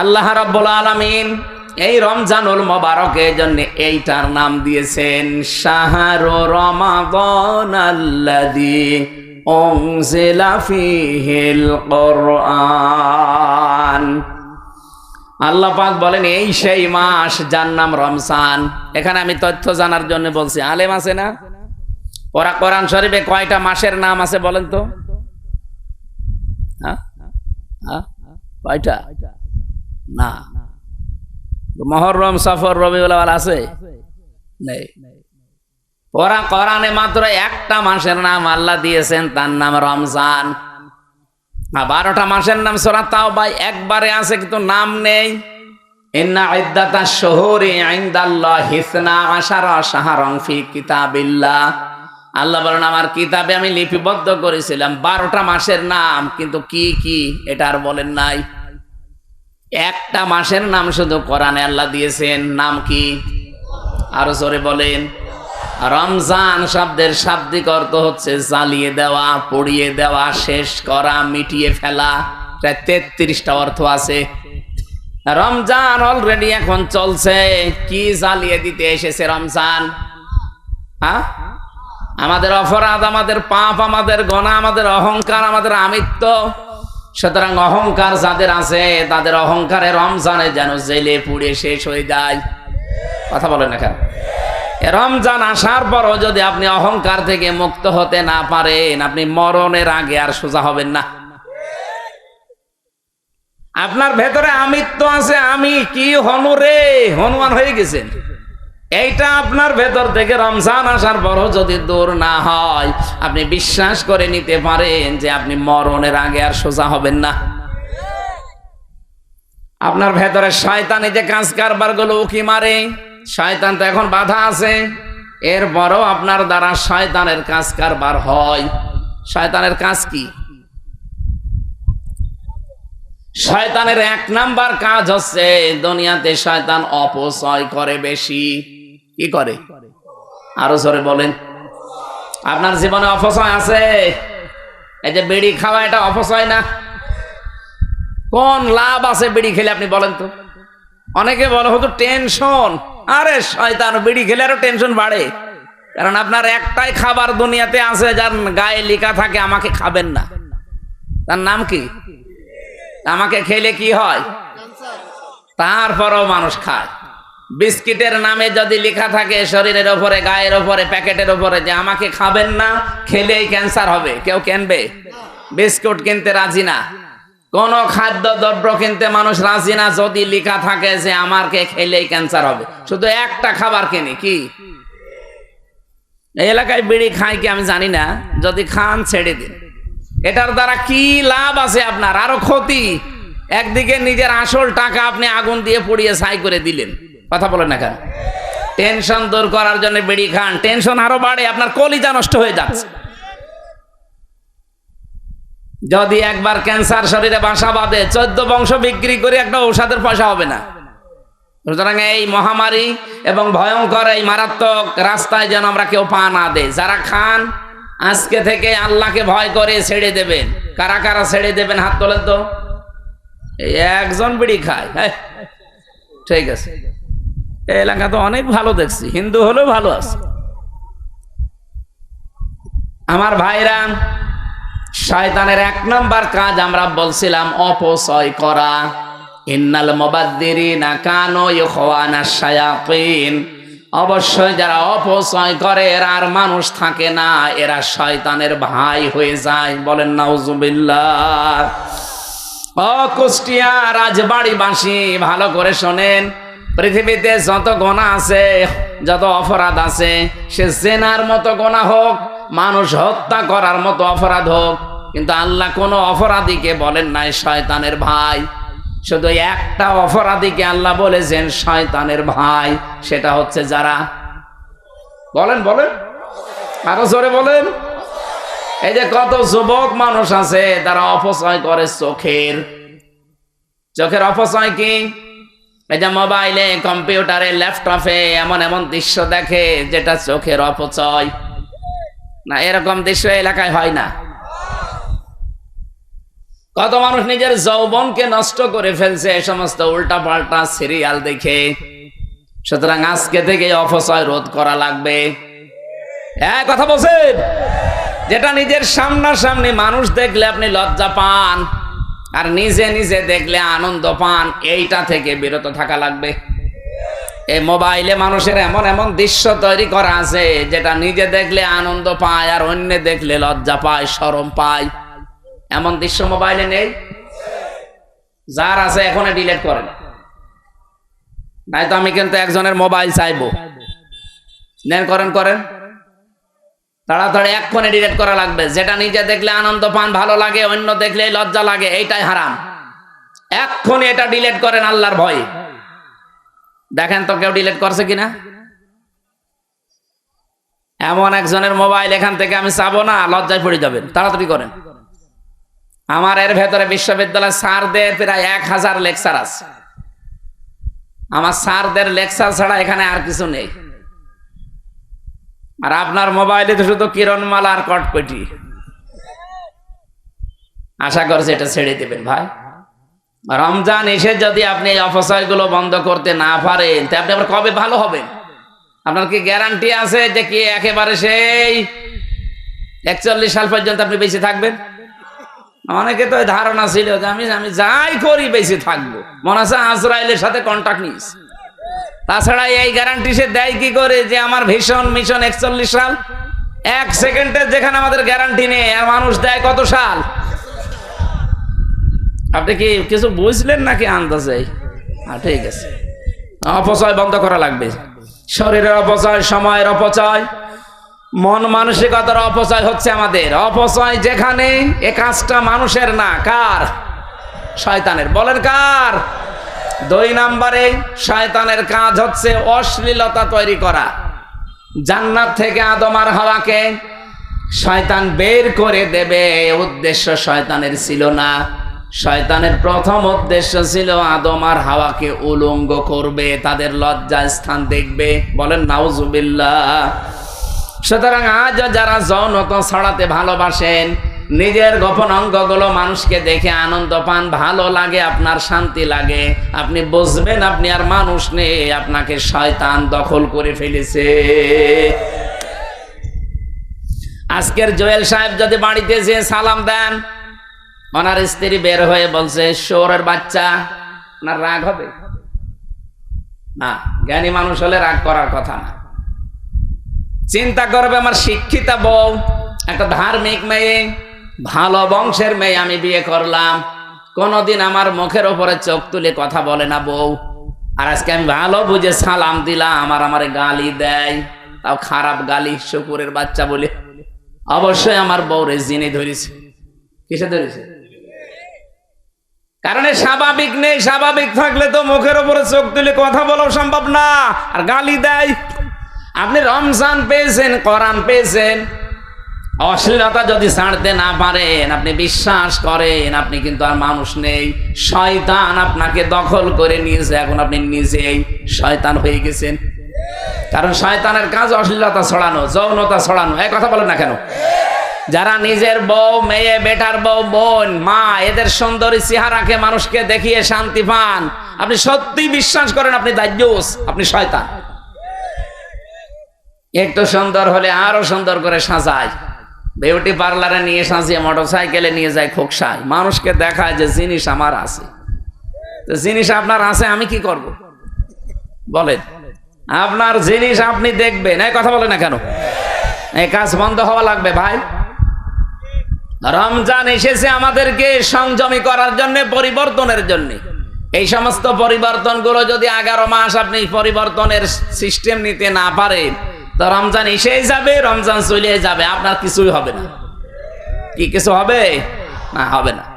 আল্লাহ রাব্বুল আলামিন এই রমজানুল মোবারকের জন্য এইটার নাম দিয়েছেন, শাহরু রমাদান উনজিলা ফীহিল কোরআন আল্লাহ পাক বলেন, এই সেই মাস যার নাম রমজান। এখানে আমি তথ্য জানার জন্য বলছি, আলেম আছে না? ওরা কোরআন শরীফে কয়টা মাসের নাম আছে বলেন তো? হ্যাঁ? হ্যাঁ? কয়টা? না। মহরম, সফর রবিউল আছে? নেই। ওরা কোরআনে মাত্র একটা মাসের নাম আল্লাহ দিয়েছেন, তার নাম রমজান। বারোটা মাসের নাম সোরা তাও ভাই একবারে আছে, কিন্তু নাম নেই। আল্লাহ আমার কিতাবে আমি লিপিবদ্ধ করেছিলাম বারোটা মাসের নাম, কিন্তু কি কি, এটা আর বলেন নাই। একটা মাসের নাম শুধু কোরআনে আল্লাহ দিয়েছেন, নাম কি? আরও জোরে বলেন। রমজান শব্দের শাব্দিক অর্থ হচ্ছে জ্বালিয়ে দেওয়া, পড়িয়ে দেওয়া, শেষ করা, মিটিয়ে ফেলা। প্রায় তেত্রিশটা অর্থ আছে। রমজান অলরেডি এখন চলছে। কি জ্বালিয়ে দিতে এসেছে রমজান? হ্যাঁ? আমাদের অপরাধ, আমাদের পাপ, আমাদের গণা আমাদের অহংকার, আমাদের আমিত্ব সুতরাং অহংকার যাদের আছে, তাদের অহংকারে রমজানে যেন জেলে পুড়ে শেষ হয়ে যায়। কথা বলেন না কেন? রমজান আসার পরও যদি আপনি অহংকার থেকে মুক্ত হতে না পারেন, আপনি মরণের আগে আর সোজা হবেন না। আপনার ভেতরে আমিত্ব আছে, আমি কি হনু রে? হনুমান হয়ে গেছেন। এইটা আপনার ভেতর থেকে রমজান আসার পরও যদি দূর না হয়, আপনি বিশ্বাস করে নিতে পারেন যে আপনি মরণের আগে আর সোজা হবেন না। আপনার ভেতরে শয়তানি যে কাজ কারবারগুলো উকি মারে, শয়তান তো এখন বাধা আছে। এরপরও আপনার দ্বারা শয়তানের কাজ কারবার হয়। শয়তানের কাজ কি? শয়তানের এক নাম্বার কাজ হচ্ছে, দুনিয়াতে শয়তান অপচয় করে বেশি। কি করে? আরও জোরে বলেন। আপনার জীবনে অপচয় আছে? এই যে বিড়ি খাওয়া এটা অপচয় না? কোন লাভ আছে বিড়ি খেলে আপনি বলেন তো? অনেকে বলে হয়তো টেনশন আরে শয়তান বিড়ি খেলে আরও টেনশন বাড়ে। কারণ আপনার একটাই খাবার দুনিয়াতে আছে যার গায়ে লেখা থাকে আমাকে খাবেন না। তার নাম কি? আমাকে খেলে কি হয়? তারপরও মানুষ খায়। বিস্কিটের নামে যদি লেখা থাকে শরীরের ওপরে, গায়ের ওপরে, প্যাকেটের ওপরে যে আমাকে খাবেন না, খেলেই ক্যান্সার হবে। কেউ কিনবে? বিস্কুট কিনতে রাজি না। কোন খাদ্য দ্রব্য কিনতে মানুষ রাজি না যদি লেখা থাকে যে আমাকে খেলেই ক্যান্সার হবে। শুধু একটা খাবার কিনি, কি? এই এলাকায় বিড়ি খায় কি আমি জানি না, যদি খান ছেড়ে দিন। এটার দ্বারা কি লাভ আছে আপনার? আরও ক্ষতি। একদিকে নিজের আসল টাকা আপনি আগুন দিয়ে পুড়িয়ে ছাই করে দিলেন। কথা বলেন না কেন? টেনশন দূর করার জন্য বেড়ি খান। টেনশন আরও বাড়ে, আপনার কলিজা নষ্ট হয়ে যাচ্ছে। যদি একবার ক্যান্সার শরীরে বাসা বাঁধে, চোদ্দ বংশ বিক্রি করে একটা ঔষধের পয়সা হবে না। সুতরাং এই মহামারী এবং ভয়ঙ্কর এই মারাত্মক রাস্তায় যেন আমরা কেউ পা না দেয়। যারা খান, আজকে থেকে আল্লাহকে ভয় করে ছেড়ে দেবেন। কারা কারা ছেড়ে দেবেন হাত তোলেন তো? একজন বিড়ি খায়। হ্যাঁ ঠিক আছে। এলাকা তো অনেক ভালো দেখছি, হিন্দু হলেও ভালো আছে। আমার ভাইরা, শয়তানের এক নম্বর কাজ আমরা বলছিলাম অপচয় করা। ইন্নাল মুবাদ্দিরিনা কানো ইখওয়ানা শায়াতিন। অবশ্যই যারা অপচয় করে, এরা আর মানুষ থাকে না, এরা শয়তানের ভাই হয়ে যায়। বলেন, নাউজুবিল্লাহ। ও কুষ্টিয়া রাজবাড়িবাসী, ভালো করে শোনেন। পৃথিবীতে যত গোনা আছে, যত অপরাধ আছে, সে জেনার মতো গোনা হোক, মানুষ হত্যা করার মতো অপরাধ হোক, কিন্তু আল্লাহ কোনো অপরাধীকে বলেন নাই শয়তানের ভাই। শুধু একটা অপরাধীকে আল্লাহ বলেছেন শয়তানের ভাই, সেটা হচ্ছে যারা বলেন বলেন। আরও জোরে বলেন। এই যে কত যুবক মানুষ আছে, তারা অপচয় করে চোখের। চোখের অপচয় কি? এই যে মোবাইলে কম্পিউটারে ল্যাপটপে এমন এমন দৃশ্য দেখে যেটা চোখের অপচয়। না, এরকম দৃশ্য এলাকায় হয় না। কত মানুষ নিজের যৌবনকে নষ্ট করে ফেলছে এই সমস্ত উল্টা পাল্টা সিরিয়াল দেখে। সুতরাং আজকে থেকে অপচয় রোধ করা লাগবে। হ্যাঁ কথা বলছেন? যেটা নিজের সামনাসামনি মানুষ দেখলে আপনি লজ্জা পান। আর নিজে নিজে দেখলে আনন্দ পান, এইটা থেকে বিরত থাকা লাগবে। এই মোবাইলে মানুষের এমন এমন দৃশ্য তৈরি করা আছে, যেটা নিজে দেখলে আনন্দ পায় আর অন্য দেখলে লজ্জা পায় শরম পায়। এমন দৃশ্য মোবাইলে নেই? যার আছে এখন ডিলেট করেন নাই তো আমি কিন্তু একজনের মোবাইল চাইব। নেন, করেন করেন। তাড়াতাড়ি এক্ষণে ডিলেট করা লাগবে। যেটা নিজে দেখলে আনন্দ পান, ভালো লাগে, অন্য দেখলে লজ্জা লাগে, এইটাই হারাম। এক্ষণে এটা ডিলেট করেন আল্লাহর ভয়ে। দেখেন তো কেউ ডিলেট করছে কিনা? এমন একজনের মোবাইল এখান থেকে আমি চাবো না, লজ্জায় পড়ে যাবেন। তাড়াতাড়ি করেন। আমার এর ভেতরে বিশ্ববিদ্যালয় স্যারদের প্রায় এক হাজার লেকচার আছে। আমার স্যারদের লেকচার ছাড়া এখানে আর কিছু নেই। আর আপনার মোবাইলে তো শুধু কিরণমালা আর কটকটি আশা করছি এটা ছেড়ে দেবেন ভাই। রমজান এসে যদি আপনি এই অপচয়গুলো বন্ধ করতে না পারেন, তা আপনি আবার কবে ভালো হবেন? আপনার কি গ্যারান্টি আছে যে কি একেবারে সেই একচল্লিশ সাল পর্যন্ত আপনি বেঁচে থাকবেন? অনেকে তো ধারণা ছিল যে আমি আমি যাই করি বেঁচে থাকব। মনে আছে আজরাইলের সাথে কন্ট্যাক্ট নিস তাছাড়া এই গ্যারান্টি সে দেয় কি করে যে আমার ভীষণ মিশন একচল্লিশ সাল? এক সেকেন্ডের যেখানে আমাদের গ্যারান্টি নেই, আর মানুষ দেয় কত সাল? আপনি কি কিছু বুঝলেন নাকি আন্দাজে? ঠিক আছে। অপচয় বন্ধ করা লাগবে। শরীরের অপচয়, সময়ের অপচয়, মন মানসিকতার অপচয় হচ্ছে আমাদের। অপচয় যেখানে, এ কাজটা মানুষের না, কার? শয়তানের। বলেন কার? দুই নম্বরে শয়তানের কাজ হচ্ছে অশ্লীলতা তৈরি করা। জান্নাত থেকে আদমার হাওয়াকে শয়তান বের করে দেবে উদ্দেশ্য শয়তানের ছিল না। শয়তানের প্রথম উদ্দেশ্য ছিল আদম আর হাওয়াকে উলঙ্গ করবে, তাদের লজ্জা স্থান দেখবে। বলেন, নাউজুবিল্লাহ। সুতরাং আজ যারা যৌনতা ছড়াতে ভালোবাসেন নিজের গোপন অঙ্গগুলো মানুষকে দেখে আনন্দ পান, ভালো লাগে, আপনার শান্তি লাগে। আপনি বুঝবেন, আপনি আর মানুষ নেই, আপনাকে শয়তান দখল করে ফেলেছে। আজকের জোয়েল সাহেব যদি বাড়িতে যেয়ে সালাম দেন, ওনার স্ত্রী বের হয়ে বলছে শোরের বাচ্চা, ওনার রাগ হবে? না, জ্ঞানী মানুষ হলে রাগ করার কথা না। চিন্তা করবে, আমার শিক্ষিতা বউ, একটা ধার্মিক মেয়ে ভালো বংশের মেয়ে আমি বিয়ে করলাম। কোনোদিন আমার মুখের ওপরে চোখ তুলে কথা বলে না বউ। আর আজকে আমি ভালো বুঝে সালাম দিলাম, আমার আমার গালি দেয়। তাও খারাপ গালি, শুকুরের বাচ্চা বলে। অবশ্যই আমার বউরে জিনে ধরেছে। কিসে ধরেছে? কারণ স্বাভাবিক নেই, স্বাভাবিক থাকলে তো মুখের ওপরে চোখ তুলে কথা বলাও সম্ভব না। আর গালি দেয়। আপনি রমজান পেয়েছেন, কোরআন পেয়েছেন। অশ্লীলতা যদি ছাড়তে না পারেন, আপনি বিশ্বাস করেন, আপনি কিন্তু আর মানুষ নেই। শয়তান আপনাকে দখল করে নিয়েছে, এখন আপনি নিজেই শয়তান হয়ে গেছেন। কারণ শয়তানের কাজ অশ্লীলতা ছড়ানো, যৌনতা ছড়ানো এক কথা বলেন না কেন? যারা নিজের বউ, মেয়ে, বেটার বউ, বোন, মা, এদের সুন্দরী চেহারাকে মানুষকে দেখিয়ে শান্তি পান, আপনি সত্যি বিশ্বাস করেন আপনি দায়ুস আপনি শয়তান। একটু সুন্দর হলে আরও সুন্দর করে সাজায়। বিউটি পার্লারে নিয়ে সাজিয়ে মোটর সাইকেলে নিয়ে যায় খোকসায়। মানুষকে দেখায় যে জিনিস আমার আছে। তো জিনিস আপনার আছে, আমি কি করব? বলেন। আপনার জিনিস আপনি দেখবেন। এই কথা বলে না কেন? এই কাজ বন্ধ হওয়া লাগবে ভাই। রমজান এসেছে আমাদেরকে সংযমী করার জন্য, পরিবর্তনের জন্য। এই সমস্ত পরিবর্তনগুলো যদি এগারো মাস আপনি পরিবর্তনের সিস্টেম নিতে না পারেন তো রমজান এসে যাবে, রমজান চলে যাবে, আপনার কিছুই হবে না। কি কিছু হবে? না হবে না।